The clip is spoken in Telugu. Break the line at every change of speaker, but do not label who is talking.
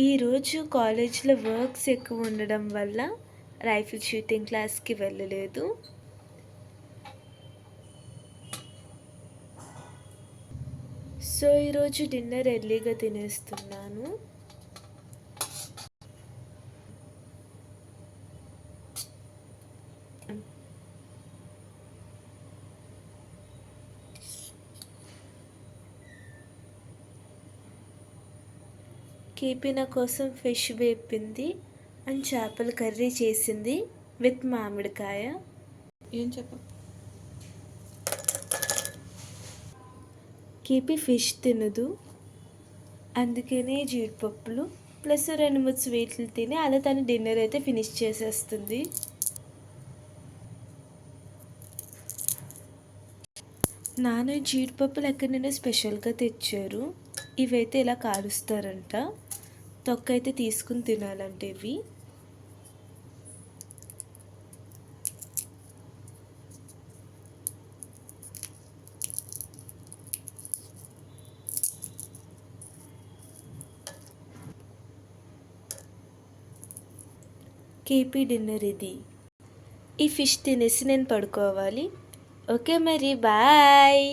ఈరోజు కాలేజ్లో వర్క్స్ ఎక్కువ ఉండడం వల్ల రైఫిల్ షూటింగ్ క్లాస్కి వెళ్ళలేదు. సో ఈరోజు డిన్నర్ ఎర్లీగా తినేస్తున్నాను. కేపీ నా కోసం ఫిష్ వేపింది అండ్ చేపల కర్రీ చేసింది విత్ మామిడికాయ.
ఏం చెప్ప
కేపీ ఫిష్ తినదు. అందుకనే జీడిపప్పులు ప్లస్ రెండు మూడు స్వీట్లు తిని అలా తను డిన్నర్ అయితే ఫినిష్ చేసేస్తుంది. నాన్న జీడిపప్పులు ఎక్కడైనా స్పెషల్గా తెచ్చారు. ఇవైతే ఇలా కాలుస్తారంట. తొక్క అయితే తీసుకుని తినాలంటే ఇవి. కేపీ డిన్నర్ ఇది. ఈ ఫిష్ తినేసి నేను పడుకోవాలి. ఓకే మరి బాయ్.